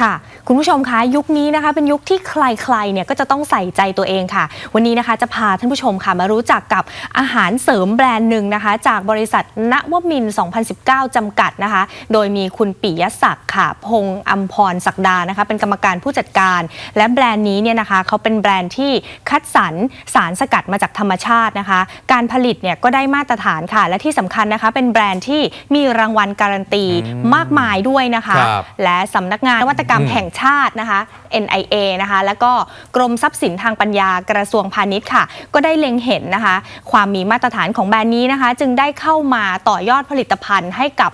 ค่ะ คุณผู้ชมคะยุคนี้นะคะ เป็นยุคที่ใครๆเนี่ยก็จะต้องใส่ใจตัวเองค่ะ วันนี้นะคะจะพาท่านผู้ชมค่ะ มารู้จักกับอาหารเสริมแบรนด์หนึ่งนะคะ จากบริษัทณวมินทร์2019 จำกัดนะคะ โดยมีคุณปิยศักดิ์ค่ะ พงษ์อัมพรศักดานะคะ เป็นกรรมการผู้จัดการ และแบรนด์นี้เนี่ยนะคะเขาเป็นแบรนด์ที่คัดสรรสารสกัดมาจากธรรมชาตินะคะ การผลิตเนี่ยก็ได้มาตรฐานค่ะ และที่สำคัญนะคะ เป็นแบรนด์ที่มีรางวัลการันตีอืมมากมายด้วยนะคะครับและสำนักงานนวัตกรรมอืมแห่งชาตินะคะ NIA นะคะแล้วก็กรมทรัพย์สินทางปัญญากระทรวงพาณิชย์ค่ะ ก็ได้เล็งเห็นนะคะ ความมีมาตรฐานของแบรนด์นี้นะคะ จึงได้เข้ามาต่อยอดผลิตภัณฑ์ให้กับ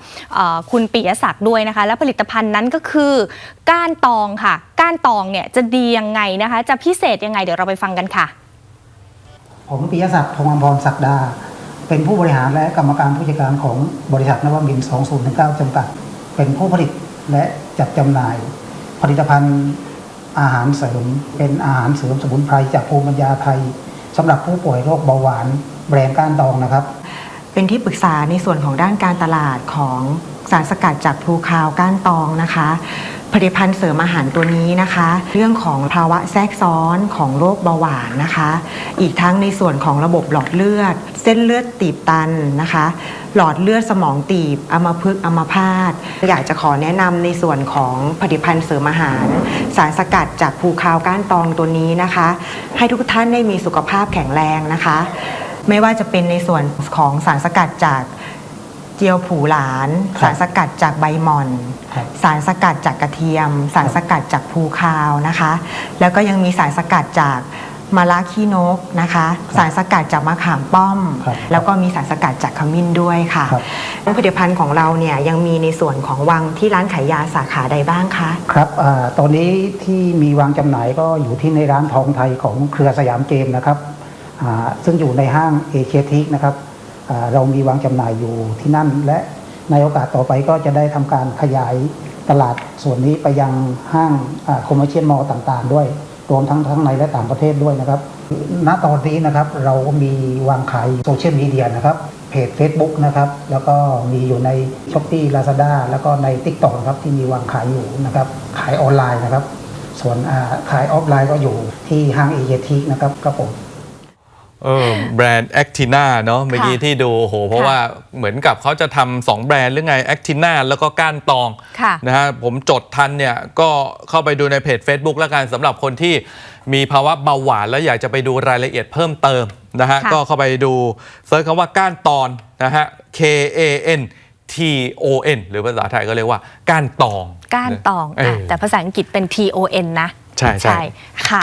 คุณปิยศักดิ์ด้วยนะคะ และผลิตภัณฑ์นั้นก็คือก้านตองค่ะ ก้านตองเนี่ยจะดียังไงนะคะ จะพิเศษยังไงเดี๋ยวเราไปฟังกันค่ะ ผมปิยศักดิ์พงอมพรศักดา เป็นผู้บริหารและกรรมการผู้จัดการของบริษัทนวมิน 2019 จำกัด เป็นผู้ผลิตและจัดจำหน่าย ผลิตภัณฑ์อาหารเสริม เป็นอาหารเสริมสมุนไพรจากภูมิปัญญาไทยสำหรับผู้ป่วยโรคเบาหวานแบรนด์ก้านตองนะครับ เป็นที่ปรึกษาในส่วนของด้านการตลาดของสารสกัดจากพลูคาวก้านตองนะคะ ผลิตภัณฑ์เสริมอาหารตัวนี้นะคะ เรื่องของภาวะแทรกซ้อนของโรคเบาหวานนะคะ อีกทั้งในส่วนของระบบหลอดเลือด เส้นเลือดตีบตันนะคะ หลอดเลือดสมองตีบอัมพฤกษ์อัมพาตอยากจะขอแนะนำในส่วนของผลิตภัณฑ์เสริมอาหาร สารสกัดจากภูคาวก้านตองตัวนี้นะคะ ให้ทุกท่านได้มีสุขภาพแข็งแรงนะคะ ไม่ว่าจะเป็นในส่วนของสารสกัดจาก จียวผูหลานครับสารสกัดจากใบหม่อนครับสารสกัดจากกระเทียม สารสกัดจากภูคาวนะคะ แล้วก็ยังมีสารสกัดจากมะระขี้นกนะคะ สารสกัดจากมะขามป้อมครับแล้วก็มีสารสกัดจากขมิ้นด้วยค่ะครับผลิตภัณฑ์ของเราเนี่ยยังมีในส่วนของวังที่ร้านขายยาสาขาใดบ้างคะครับอาตอนนี้ที่มีวางจำหน่ายก็อยู่ที่ในร้านทองไทยของเครือสยามเกมนะครับอ่าซึ่งอยู่ในห้างเอเชียทิกนะครับอ่า เรามีวางจำหน่ายอยู่ที่นั่น และในโอกาสต่อไปก็จะได้ทำการขยายตลาดส่วนนี้ไปยังห้างคอมเมอร์เชียลมอลต่างๆ ด้วย รวมทั้งทั้งในและต่างประเทศด้วยนะครับ ณตอนนี้นะครับเรามีวางขายโซเชียลมีเดียนะครับเพจ Facebook นะครับ แล้วก็มีอยู่ใน s h อ p e e Lazada แล้วก็ใน TikTok ครับที่มีวางขายอยู่นะครับ ขายออนไลน์นะครับ ส่วนขายออฟไลน์ก็อยู่ที่ห้างเอเยทีนะครับครับผม เออแบรนด์แอคทีนาเนาะเมื่อกี้ที่ดูโอ้โหเพราะค่ะว่าเหมือนกับเขาจะทำสองแบรนด์หรือไงแอคทีนาแล้วก็ก้านตองค่ะนะฮะผมจดทันเนี่ยก็เข้าไปดูในเพจ Facebook แล้วกันสำหรับคนที่มีภาวะเบาหวานแล้วอยากจะไปดูรายละเอียดเพิ่มเติมนะฮะค่ะก็เข้าไปดูเซิร์ชคำว่าก้านตอนนะฮะ K A N T O N หรือภาษาไทยก็เรียกว่าก้านตอง ก้านตองเออะอแต่ภาษาอังกฤษเป็น T O N นะ ใช่ใช่ค่ะ